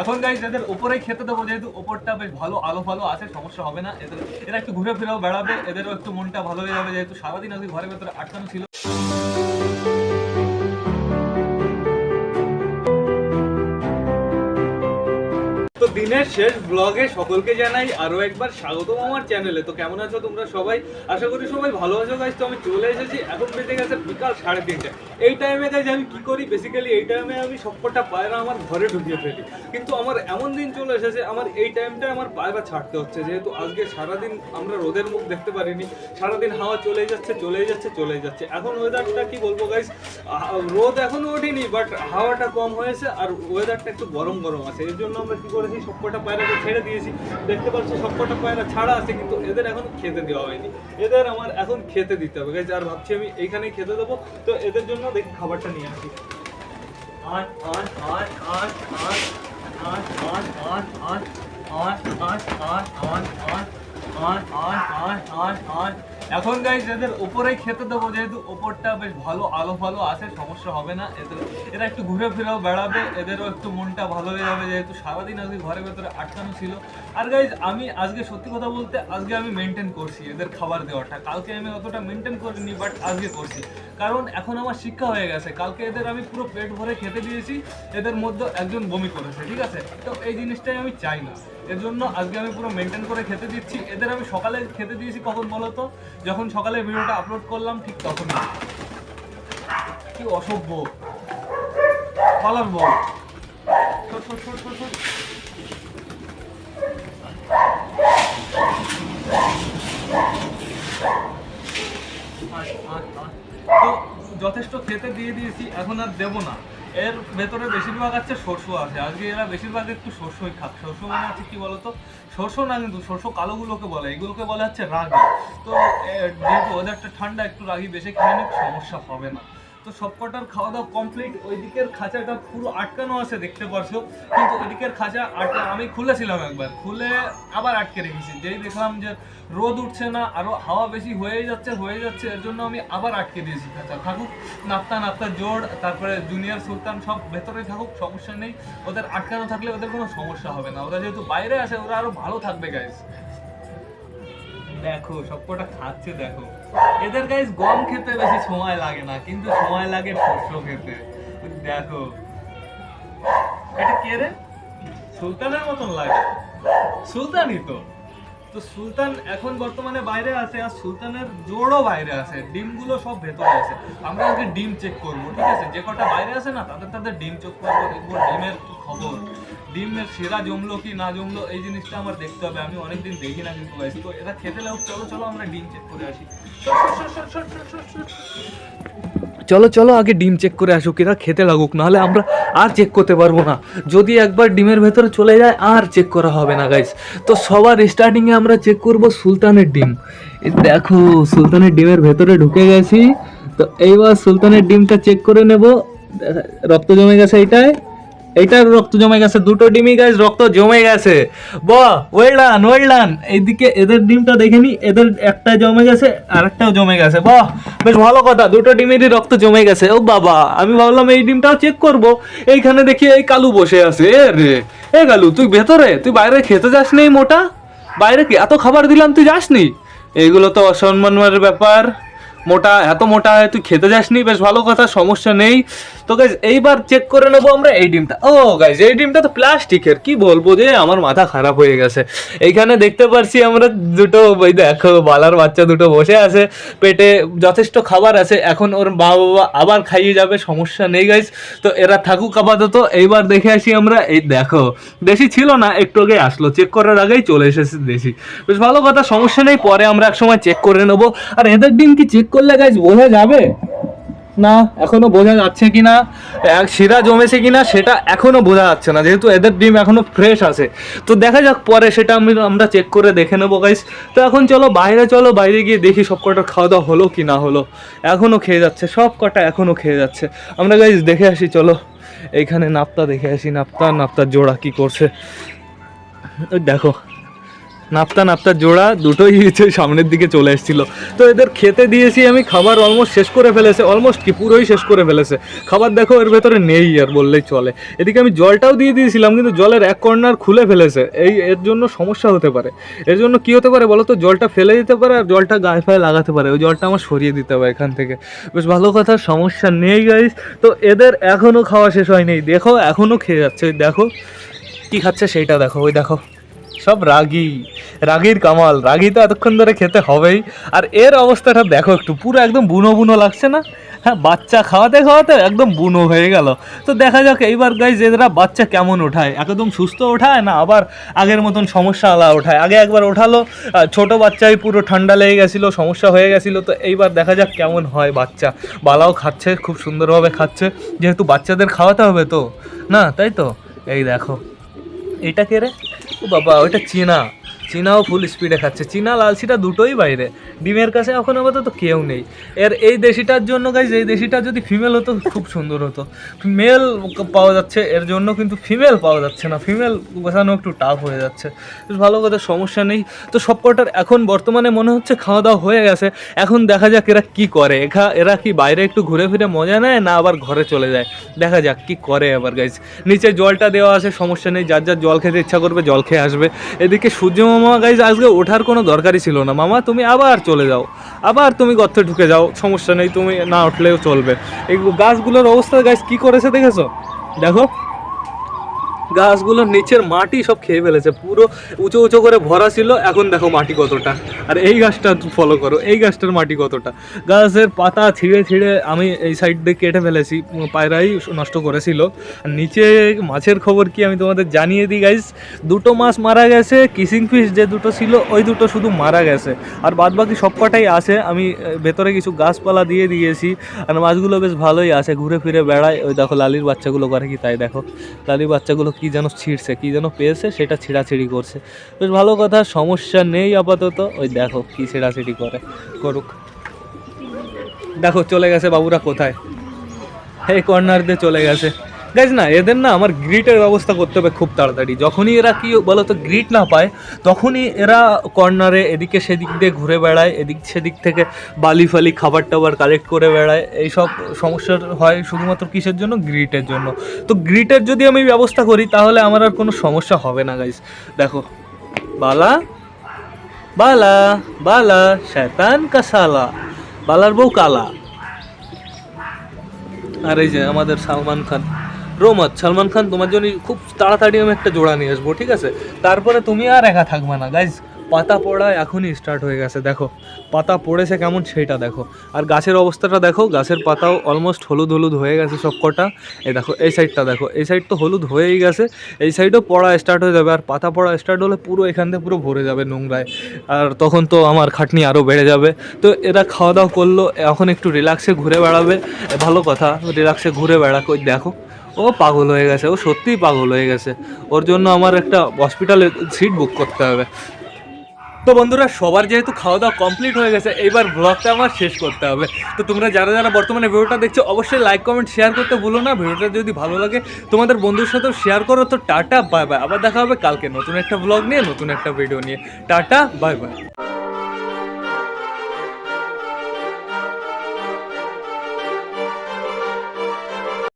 এখন গাইজ এদের উপরে খেতে দেবো, যেহেতু ওপরটা বেশ ভালো, আলো ফালো আছে, সমস্যা হবে না। এদের এরা একটু ঘুরে ফিরেও বেড়াবে, এদেরও একটু মনটা ভালো হয়ে যাবে, যেহেতু সারাদিন আজকে ঘরের ভেতরে আটকানো ছিল। দিনের শেষ ব্লগে সকলকে জানাই আরও একবার স্বাগতম আমার চ্যানেলে তো কেমন আছো তোমরা সবাই? আশা করি সবাই ভালো আছো গাইজ তো আমি চলে এসেছি। এখন বেজে গেছে বিকাল সাড়ে তিনটে। এই টাইমে গাইজ আমি কি করি? বেসিক্যালি এই টাইমে আমি সবকটা পায়রা আমার ঘরে ঢুকিয়ে ফেলি। কিন্তু আমার এমন দিন চলে এসেছে, আমার এই টাইমটা আমার পায়রা ছাড়তে হচ্ছে। যেহেতু আজকে সারাদিন আমরা রোদের মুখ দেখতে পারিনি, সারাদিন হাওয়া চলে যাচ্ছে চলে যাচ্ছে চলে যাচ্ছে। এখন ওয়েদারটা কি বলব গাইজ রোদ এখনও ওঠেনি বাট হাওয়াটা কম হয়েছে আর ওয়েদারটা একটু গরম গরম আছে। এর জন্য আমরা কি করেছি? সবকটা পায়রাকে ছেড়ে দিয়েছি দেখতে পাচ্ছি সবকটা পায়রা ছাড়া আছে কিন্তু এদের এখন খেতে দেওয়া হয়নি এদের আমার এখন খেতে দিতে হবে গাইজ আর ভাবছি আমি এইখানেই খেতে দেবো তো এদের জন্য দেখি খাবারটা নিয়ে আসি আট আট আট আট আট আট আট আট আট আট আট আট আট আট আট আট আট আট আট এখন গাইজ এদের উপরেই খেতে দেবো, যেহেতু ওপরটা বেশ ভালো, আলো ফালো আছে, সমস্যা হবে না। এদের, এরা একটু ঘুরে ফিরেও বেড়াবে, এদেরও একটু মনটা ভালো হয়ে যাবে, যেহেতু সারাদিন আজকে ঘরের ভেতরে আটকানো ছিল। আর গাইজ আমি আজকে সত্যি কথা বলতে, আজকে আমি মেনটেন করছি এদের খাবার দেওয়াটা। কালকে আমি অতটা মেনটেন করিনি বাট আজকে করছি। কারণ এখন আমার শিক্ষা হয়ে গেছে। কালকে এদের আমি পুরো পেট ভরে খেতে দিয়েছি, এদের মধ্যে একজন বমি করেছে, ঠিক আছে? তো এই জিনিসটাই আমি চাই না। এর জন্য আজকে আমি পুরো মেনটেন করে খেতে দিচ্ছি। এদের আমি সকালে খেতে দিয়েছি কখন বলতো যখন সকালে ভিডিওটা আপলোড করলাম, ঠিক তখনই। কি অসভ্য। পালার বল। Thank ছোট ছোট ছোট ছোট আচ্ছা, আচ্ছা। তো যথেষ্ট খেতে দিয়ে দিয়েছি, এখন আর দেবো না। এর ভেতরে বেশিরভাগ আছে শস্য আছে। আজকে এরা বেশিরভাগ একটু শস্যই খাক। শস্য মানে আছে কি বলতো? শস্য না কিন্তু শস্য কালোগুলোকে বলে। এগুলোকে বলা হচ্ছে রাগি। তো যেহেতু ওদের একটা ঠান্ডা, একটু রাগি বেশি খেয়ে নিক সমস্যা হবে না। তো সবকটার খাওয়া দাওয়া কমপ্লিট ওই দিকের খাঁচাটা পুরো আটকানো আছে দেখতে পারছ। কিন্তু ওইদিকের খাঁচা আটকা আমি খুলেছিলাম একবার। খুলে আবার আটকে রেখেছি। যেই দেখলাম যে রোদ উঠছে না আরও হাওয়া বেশি হয়ে যাচ্ছে হয়ে যাচ্ছে, এর জন্য আমি আবার আটকে দিয়েছি খাঁচা। থাকুক, নাপ্তা নাপ্তা জোর, তারপরে জুনিয়র, সুলতান সব ভেতরে থাকুক, সমস্যা নেই। ওদের আটকানো থাকলে ওদের কোনো সমস্যা হবে না। ওরা যেহেতু বাইরে আছে ওরা আরও ভালো থাকবে গাইস দেখো, সবকটা খাচ্ছে, দেখো। এদের গাইস গম খেতে বেশি সময় লাগে না, কিন্তু সময় লাগে শস্য খেতে। দেখো। এটা কে রে? সুলতানের মতন লাগে। সুলতানই তো। তো সুলতান এখন বর্তমানে বাইরে আছে, আর সুলতানের জোড়ও বাইরে আছে। ডিমগুলো সব ভেতরে আছে। আমরা আজকে ডিম চেক করব, ঠিক আছে? যে কটা বাইরে আছে না, তাদের তাদের ডিম চেক করব, দেখব ডিমের ডিমের সেরা জমলো কি না জমলো, এই জিনিসটা আমার দেখতে হবে। আমি অনেকদিন দেখি না কিন্তু guys। তো এটা খেতে লাগুক, চলো চলো, আমরা ডিম চেক করে আসি। চলো চলো আগে ডিম চেক করে আসুক, এরা খেতে লাগুক, নাহলে আমরা আর চেক করতে পারব না। যদি একবার ডিমের ভেতরে চলে যায়, আর চেক করা হবে না গাইস তো সবার স্টার্টিংয়ে আমরা চেক করব সুলতানের ডিম। দেখো, সুলতানের ডিমের ভেতরে ঢুকে গেছি। তো এইবার সুলতানের ডিমটা চেক করে নেব। রক্ত জমে গেছে এইটায়। এইটার রক্ত জমে গেছে, দুটো ডিমই গাইস রক্ত জমে গেছে। বাহ ওয়েল ডান ওয়েল ডান এইদিকে এদের ডিমটা দেখে নি, এদের একটা জমে গেছে আর একটাও জমে গেছে। বাহ, বেশ ভালো কথা, দুটো ডিমেরই রক্ত জমে গেছে। ও বাবা, আমি ভাবলাম এই ডিমটাও চেক করব। এইখানে দেখি এই কালু বসে আছে, এ রে, এ কালু, তুই ভেতরে, তুই বাইরে খেতে যাস নি মোটা? বাইরে কি, এত খাবার দিলাম, তুই যাসনি? এইগুলো তো অসম্মানের ব্যাপার। মোটা, এত মোটা হয় তুই খেতে যাসনি? বেশ ভালো কথা, সমস্যা নেই। তো গাইজ এইবার চেক করে নেব আমরা এই ডিমটা। ও গাইজ এই ডিমটা তো প্লাস্টিকের, কি বলব যে আমার মাথা খারাপ হয়ে গেছে। এইখানে দেখতে পারছি আমরা দুটো, ওই দেখো, বালার বাচ্চা দুটো বসে আছে। পেটে যথেষ্ট খাবার আছে, এখন ওর মা বাবা আবার খাইয়ে যাবে, সমস্যা নেই গাইজ তো এরা থাকুক আপাতত, এইবার দেখে আসি আমরা, এই দেখো, দেশি ছিল না, একটু আগে আসলো চেক করার আগেই চলে এসেছে দেশি। বেশ ভালো কথা, সমস্যা নেই, পরে আমরা একসময় চেক করে নেব। আর এদের ডিম কি চেক করলে গাইজ বোঝা যাবে? না, এখনও বোঝা যাচ্ছে কিনা, এক শিরা জমেছে কিনা, সেটা এখনও বোঝা যাচ্ছে না, যেহেতু এদের ডিম এখনও ফ্রেশ আছে। তো দেখা যাক পরে সেটা আমি, আমরা চেক করে দেখে নেব গাইস তো এখন চলো, বাইরে চলো, বাইরে গিয়ে দেখি সব কটা খাওয়া দাওয়া হলো কি না হলো। এখনও খেয়ে যাচ্ছে সব কটা এখনও খেয়ে যাচ্ছে। আমরা গাইস দেখে আসি, চলো। এইখানে নাপ্তা দেখে আসি, নাপ্তা, নাপ্তার জোড়া কি করছে। দেখো। নাপ্তা নাপ্তা জোড়া দুটোই হচ্ছে সামনের দিকে চলে এসেছিল। তো এদের খেতে দিয়েছি আমি, খাবার অলমোস্ট শেষ করে ফেলেছে অলমোস্ট কি পুরোই শেষ করে ফেলেছে। খাবার দেখো এর ভেতরে নেই আর বললেই চলে। এদিকে আমি জলটাও দিয়ে দিয়েছিলাম, কিন্তু জলের এক কর্নার খুলে ফেলেছে। এই এর জন্য সমস্যা হতে পারে। এর জন্য কি হতে পারে বলো তো? জলটা ফেলে দিতে পারে আর জলটা গায়ে ফায়ে লাগাতে পারে। ওই জলটা আমার সরিয়ে দিতে হবে এখান থেকে। বেশ ভালো কথা, সমস্যা নেই গাইস তো এদের এখনও খাওয়া শেষ হয়নি। দেখো এখনও খেয়ে যাচ্ছে। দেখো, কি খাচ্ছে সেইটা দেখো। ওই দেখো। সব রাগি, রাগির কামাল, রাগি তো এতক্ষণ ধরে খেতে হবেই। আর এর অবস্থাটা দেখো একটু, পুরো একদম বুনো বুনো লাগছে না? হ্যাঁ বাচ্চা খাওয়াতে খাওয়াতে একদম বুনো হয়ে গেল। তো দেখা যাক এইবার গাইজ এরা বাচ্চা কেমন ওঠায়, একদম সুস্থ ওঠায় না আবার আগের মতন সমস্যা আলা ওঠায়? আগে একবার ওঠালো ছোট বাচ্চাই পুরো ঠান্ডা লেগে গেছিল, সমস্যা হয়ে গেছিল, তো এইবার দেখা যাক কেমন হয় বাচ্চা। বালাও খাচ্ছে, খুব সুন্দরভাবে খাচ্ছে, যেহেতু বাচ্চাদের খাওয়াতে হবে তো, না, তাই তো? এই দেখো। এটা কে রে? ও বাবা ওইটা চীনা। চীনাও ফুল স্পিডে খাচ্ছে। চীনা লালচিটা দুটোই বাইরে। ডিমের কাছে এখন আপাতত কেউ নেই। এর এই দেশিটার জন্য গাইজ এই দেশিটা যদি ফিমেল হতো, খুব সুন্দর হতো। মেল পাওয়া যাচ্ছে, এর জন্য কিন্তু ফিমেল পাওয়া যাচ্ছে না। ফিমেল গোছানো একটু টাফ হয়ে যাচ্ছে। ভালো কথা, সমস্যা নেই। তো সবকটার এখন বর্তমানে মনে হচ্ছে খাওয়া দাওয়া হয়ে গেছে। এখন দেখা যাক এরা কি করে। এখা, এরা কি বাইরে একটু ঘুরে ফিরে মজা নেয়, না আবার ঘরে চলে যায়? দেখা যাক কি করে এবার গাইজ নিচে জলটা দেওয়া আছে, সমস্যা নেই। যার যার জল খেতে ইচ্ছা করবে, জল খেয়ে আসবে। এদিকে সূর্য মামা গাইজ আজকে ওঠার কোনো দরকারই ছিল না। মামা, তুমি আবার চলে যাও। আবার তুমি গর্তে ঢুকে যাও। সমস্যা নেই, তুমি না উঠলেও চলবে। এই গাছগুলোর অবস্থা গাছ কি করেছে দেখেছ? দেখো। গাছগুলোর নিচের মাটি সব খেয়ে ফেলেছে। পুরো উঁচু উঁচু করে ভরা ছিল, এখন দেখো মাটি কতটা। আর এই গাছটা ফলো করো, এই গাছটার মাটি কতটা। গাছের পাতা ছিঁড়ে ছিঁড়ে আমি এই সাইড দিয়ে কেটে ফেলেছি, পায়রাই নষ্ট করেছিল। আর নিচে মাছের খবর কি আমি তোমাদের জানিয়ে দিই গাইস দুটো মাছ মারা গেছে কিসিং ফিশ যে দুটো ছিল, ওই দুটো শুধু মারা গেছে। আর বাদ বাকি সব কটাই আছে, আমি ভেতরে কিছু গাছপালা দিয়ে দিয়েছি। আর মাছগুলো বেশ ভালোই আছে, ঘুরে ফিরে বেড়ায়। ওই দেখো লালির বাচ্চাগুলো করে কি তাই দেখো। লালির বাচ্চাগুলো কি যেন ছিঁড়ছে, কি যেন পেয়েছে, সেটা ছিঁড়াছিঁড়ি করছে। বেশ ভালো কথা, সমস্যা নেই আপাতত। ওই দেখো কি ছিঁড়াছিঁড়ি করে, করুক। দেখো, চলে গেছে বাবুরা কোথায়? এই কর্নার দিয়ে চলে গেছে। গাইজ না, এদের না আমার গ্রিটের ব্যবস্থা করতে হবে খুব তাড়াতাড়ি। যখনই এরা কি বলো তো গ্রিট না পায়, তখনই এরা কর্নারে এদিকে সেদিক দিয়ে ঘুরে বেড়ায়, এদিক সেদিক থেকে বালি ফালি, খাবার টাবার কালেক্ট করে বেড়ায়। এইসব সমস্যার হয় শুধুমাত্র কিসের জন্য? গ্রিটের জন্য। তো গ্রিটের যদি আমি ব্যবস্থা করি, তাহলে আমার আর কোনো সমস্যা হবে না গাইজ দেখো, বালা বালা বালা, শয়তান কাসালা বালার বউ কালা। আর এই যে আমাদের সালমান খান। রোমত, সালমান খান, তোমার জন্য খুব তাড়াতাড়ি আমি একটা জোড়া নিয়ে আসব, ঠিক আছে? তারপরে তুমি আর একা থাকবে না গাইজ পাতা পড়া এখনই স্টার্ট হয়ে গেছে, দেখো। পাতা পড়েছে কেমন সেইটা দেখো। আর গাছের অবস্থাটা দেখো, গাছের পাতাও অলমোস্ট হলুদ হলুদ হয়ে গেছে সব কটা এই দেখো, এই সাইডটা দেখো, এই সাইড তো হলুদ হয়েই গেছে, এই সাইডও পড়া স্টার্ট হয়ে যাবে। আর পাতা পড়া স্টার্ট হলে পুরো এখান থেকে পুরো ভরে যাবে নোংরায়। আর তখন তো আমার খাটনি আরও বেড়ে যাবে। তো এরা খাওয়া দাওয়া করল, এখন একটু রিল্যাক্সে ঘুরে বেড়াবে। ভালো কথা রিল্যাক্সে ঘুরে ওই দেখো। ও পাগল হয়ে গেছে, ও সত্যিই পাগল হয়ে গেছে। ওর জন্য আমার একটা হসপিটালে সিট বুক করতে হবে। তো বন্ধুরা, সবার যেহেতু খাওয়া দাওয়া কমপ্লিট হয়ে গেছে, এইবার ব্লগটা আমার শেষ করতে হবে। তো তোমরা যারা যারা বর্তমানে ভিডিওটা দেখছ, অবশ্যই লাইক কমেন্ট শেয়ার করতে ভুলো না। ভিডিওটা যদি ভালো লাগে, তোমাদের বন্ধুর সাথেও শেয়ার করো। তো টাটা বাই বাই আবার দেখা হবে কালকে নতুন একটা ব্লগ নিয়ে, নতুন একটা ভিডিও নিয়ে। Tata bye bye